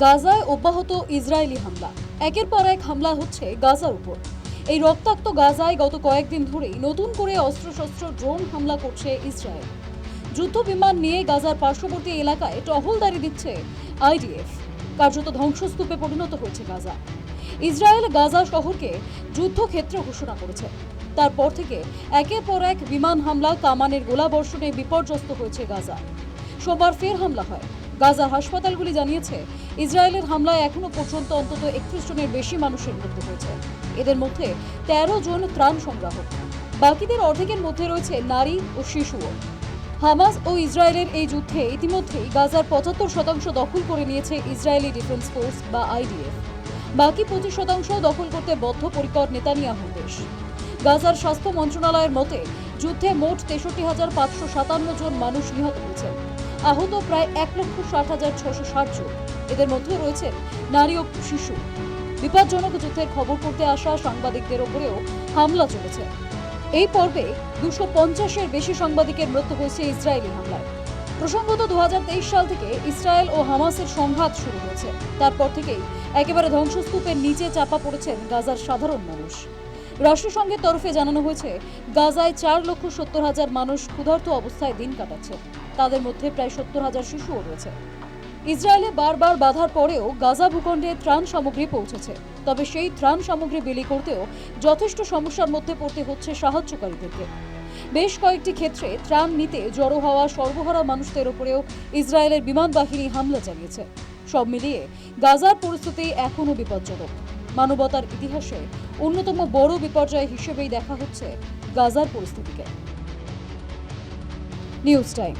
গাজায় অব্যাহত ইসরায়েলি হামলা। একের পর এক হামলা হচ্ছে গাজার উপর। এই রক্তাক্ত গাজায় গত কয়েকদিন ধরেই নতুন করে অস্ত্রশস্ত্র, ড্রোন হামলা করছে ইসরায়েল। যুদ্ধ বিমান নিয়ে গাজার পার্শ্ববর্তী এলাকায় টহলদারি দিচ্ছে আইডিএফ। কার্যত ধ্বংসস্তূপে পরিণত হয়েছে গাজা। ইসরায়েল গাজা শহরকে যুদ্ধক্ষেত্র ঘোষণা করেছে। তারপর থেকে একের পর এক বিমান হামলা কামানের গোলাবর্ষণে বিপর্যস্ত হয়েছে গাজা। সোমবার ফের হামলা হয়। গাজার হাসপাতালগুলি জানিয়েছে, ইসরায়েলের হামলায় এখনও পর্যন্ত অন্তত একত্রিশ জনের বেশি মানুষের মৃত্যু হয়েছে। এদের মধ্যে তেরো জন ত্রাণ সংগ্রাহক। বাকিদের অর্ধেকের মধ্যে রয়েছে নারী ও শিশুও। হামাস ও ইসরায়েলের এই যুদ্ধে ইতিমধ্যেই গাজার পঁচাত্তর শতাংশ দখল করে নিয়েছে ইসরায়েলি ডিফেন্স ফোর্স বা আইডিএফ। বাকি পঁচিশ শতাংশ দখল করতে বদ্ধপরিকর নেতানিয়াহু দেশ। গাজার স্বাস্থ্য মন্ত্রণালয়ের মতে, যুদ্ধে মোট তেষট্টি হাজার পাঁচশো সাতান্ন জন মানুষ নিহত হয়েছেন। আহত প্রায় এক লক্ষ ষাট হাজার ছশো ষাট জন। এদের মধ্যে রয়েছে নারী ও শিশু। বিপজ্জনক যুদ্ধের খবর করতে আসা সাংবাদিকদের ওপরেও হামলা চলেছে। এই পর্বে দুশো পঞ্চাশের বেশি সাংবাদিকের মৃত্যু হয়েছে ইসরায়েলি হামলায়। প্রসঙ্গত দু হাজার তেইশ সাল থেকে ইসরায়েল ও হামাসের সংঘাত শুরু হয়েছে। তারপর থেকেই একেবারে ধ্বংসস্তূপের নিচে চাপা পড়েছেন গাজার সাধারণ মানুষ। রাষ্ট্রসংঘের তরফে জানানো হয়েছে, গাজায় চার লক্ষ সত্তর হাজার মানুষ ক্ষুধার্ত অবস্থায় দিন কাটাচ্ছে। তাদের মধ্যে প্রায় সত্তর হাজার শিশুও রয়েছে। ইসরায়েলে বারবার বাধার পরেও গাজা ভূখণ্ডে ত্রাণ সামগ্রী পৌঁছেছে। তবে সেই ত্রাণ সামগ্রী বিলি করতেও যথেষ্ট সমস্যার মধ্যে পড়তে হচ্ছে সাহায্যকারীদেরকে। বেশ কয়েকটি ক্ষেত্রে ত্রাণ নিতে জড়ো হওয়া সর্বহারা মানুষদের উপরেও ইসরায়েলের বিমান বাহিনী হামলা চালিয়েছে। সব মিলিয়ে গাজার পরিস্থিতি এখনও বিপজ্জনক। মানবতার ইতিহাসে অন্যতম বড় বিপর্যয় হিসেবেই দেখা হচ্ছে গাজার পরিস্থিতিকে। News time.